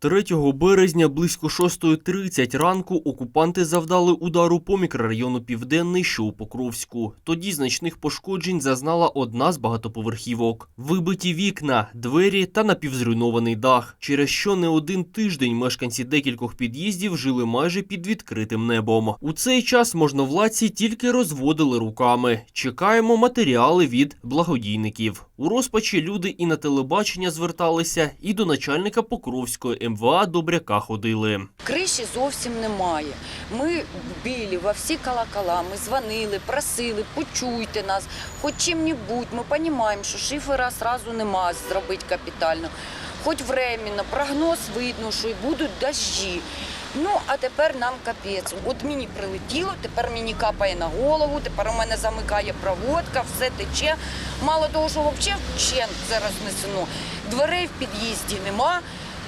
3 березня близько 6.30 ранку окупанти завдали удару по мікрорайону Південний, що у Покровську. Тоді значних пошкоджень зазнала одна з багатоповерхівок. Вибиті вікна, двері та напівзруйнований дах, через що не один тиждень мешканці декількох під'їздів жили майже під відкритим небом. У цей час можновладці тільки розводили руками. Чекаємо матеріали від благодійників. У розпачі люди і на телебачення зверталися, і до начальника Покровської МВА Добряка ходили. Криші зовсім немає. Ми білі во всі колокола, ми дзвонили, просили, почуйте нас, хоч чим-небудь. Ми розуміємо, що шифера одразу нема зробити капітально. Хоч временно, прогноз видно, що й будуть дощі. Ну, а тепер нам капець. От мені прилетіло, тепер мені капає на голову, тепер у мене замикає проводка, все тече. Мало того, що взагалі вчент це рознесено. Дверей в під'їзді нема.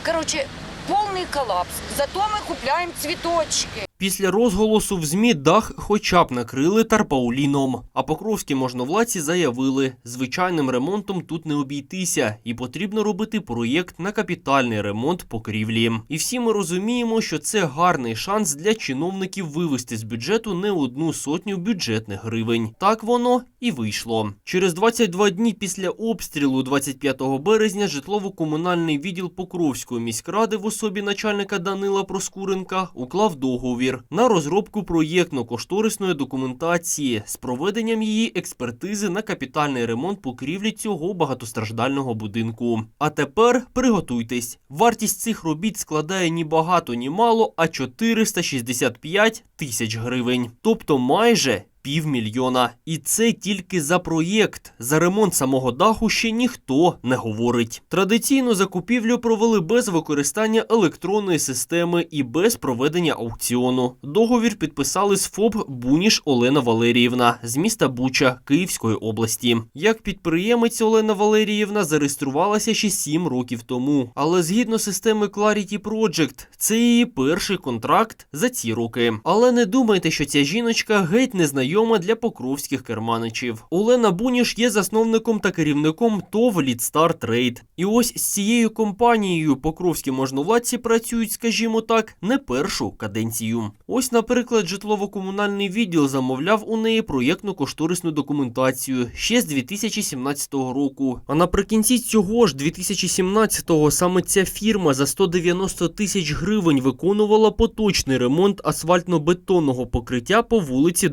Коротше, повний колапс. Зато ми купляємо цвіточки. Після розголосу в ЗМІ дах хоча б накрили тарпауліном. А покровські можновладці заявили, звичайним ремонтом тут не обійтися, і потрібно робити проєкт на капітальний ремонт покрівлі. І всі ми розуміємо, що це гарний шанс для чиновників вивести з бюджету не одну сотню бюджетних гривень. Так воно і вийшло. Через 22 дні після обстрілу 25 березня житлово-комунальний відділ Покровської міськради в особі начальника Данила Проскуренка уклав договір на розробку проєктно-кошторисної документації з проведенням її експертизи на капітальний ремонт покрівлі цього багатостраждального будинку. А тепер приготуйтесь. Вартість цих робіт складає ні багато, ні мало, а 465 тисяч гривень, тобто майже півмільйона. І це тільки за проєкт. За ремонт самого даху ще ніхто не говорить. Традиційну закупівлю провели без використання електронної системи і без проведення аукціону. Договір підписали з ФОБ Буніш Олена Валеріївна з міста Буча Київської області. Як підприємець Олена Валеріївна зареєструвалася ще 7 років тому. Але згідно системи Clarity Project, це її перший контракт за ці роки. Але не думайте, що ця жіночка геть не знайома для покровських керманичів. Олена Буніш є засновником та керівником ТОВ Лідстар Трейд. І ось з цією компанією покровські можновладці працюють, скажімо так, не першу каденцію.Ось, наприклад, житлово-комунальний відділ замовляв у неї проєктну кошторисну документацію ще з 2017 року. А наприкінці цього ж 2017-го саме ця фірма за 190 тисяч гривень виконувала поточний ремонт асфальтно-бетонного покриття по вулиці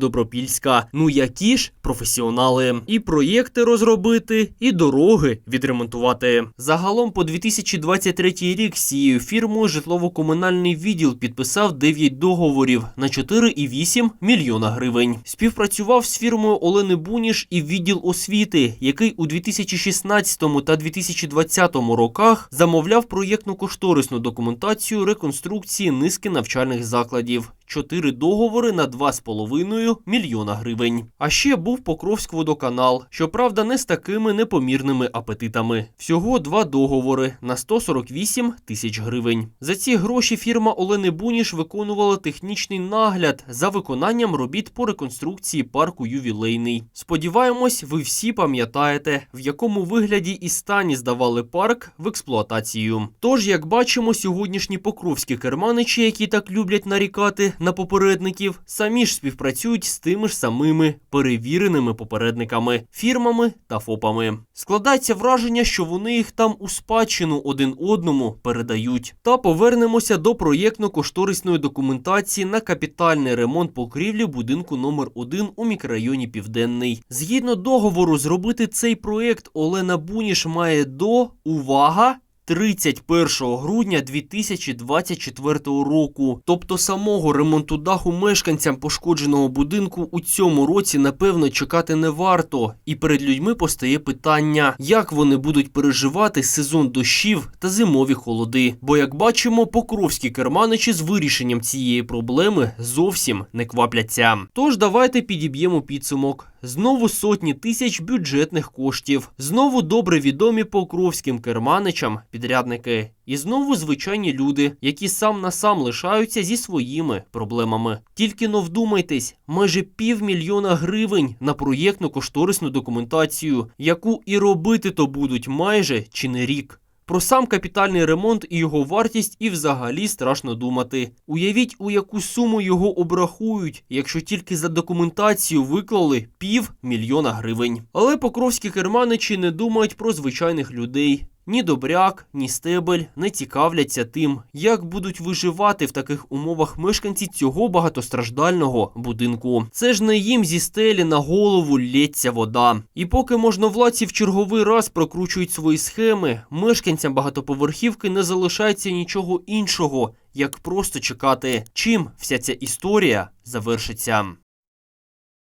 Добропільська. Ну які ж професіонали, і проєкти розробити, і дороги відремонтувати. Загалом по 2023 рік з цією фірмою житлово-комунальний відділ підписав 9 договорів на 4,8 мільйона гривень. Співпрацював з фірмою Олени Буніш і відділ освіти, який у 2016 та 2020 роках замовляв проєктну кошторисну документацію реконструкції низки навчальних закладів. Чотири договори на 2,5 мільйона гривень. А ще був Покровськводоканал, щоправда, не з такими непомірними апетитами. Всього два договори на 148 тисяч гривень. За ці гроші фірма Олени Буніш виконувала технічний нагляд за виконанням робіт по реконструкції парку ювілейний. Сподіваємось, ви всі пам'ятаєте, в якому вигляді і стані здавали парк в експлуатацію. Тож, як бачимо, сьогоднішні покровські керманичі, які так люблять нарікати на попередників, самі ж співпрацюють з тими ж самими перевіреними попередниками, фірмами та ФОПами. Складається враження, що вони їх там у спадщину один одному передають. Та повернемося до проєктно-кошторисної документації на капітальний ремонт покрівлі будинку номер 1 у мікрорайоні Південний. Згідно договору, зробити цей проєкт Олена Буніш має до увага. 31 грудня 2024 року. Тобто самого ремонту даху мешканцям пошкодженого будинку у цьому році напевно чекати не варто. І перед людьми постає питання, як вони будуть переживати сезон дощів та зимові холоди. Бо, як бачимо, покровські керманичі з вирішенням цієї проблеми зовсім не квапляться. Тож давайте підіб'ємо підсумок. Знову сотні тисяч бюджетних коштів, знову добре відомі покровським керманичам підрядники, і знову звичайні люди, які сам на сам лишаються зі своїми проблемами. Тільки но вдумайтесь, майже півмільйона гривень на проєктну кошторисну документацію, яку і робити то будуть майже чи не рік. Про сам капітальний ремонт і його вартість і взагалі страшно думати. Уявіть, у яку суму його обрахують, якщо тільки за документацію виклали пів мільйона гривень. Але покровські керманичі не думають про звичайних людей. Ні добряк, ні стебель не цікавляться тим, як будуть виживати в таких умовах мешканці цього багатостраждального будинку. Це ж не їм зі стелі на голову лється вода. І поки можновладці в черговий раз прокручують свої схеми, мешканцям багатоповерхівки не залишається нічого іншого, як просто чекати, чим вся ця історія завершиться.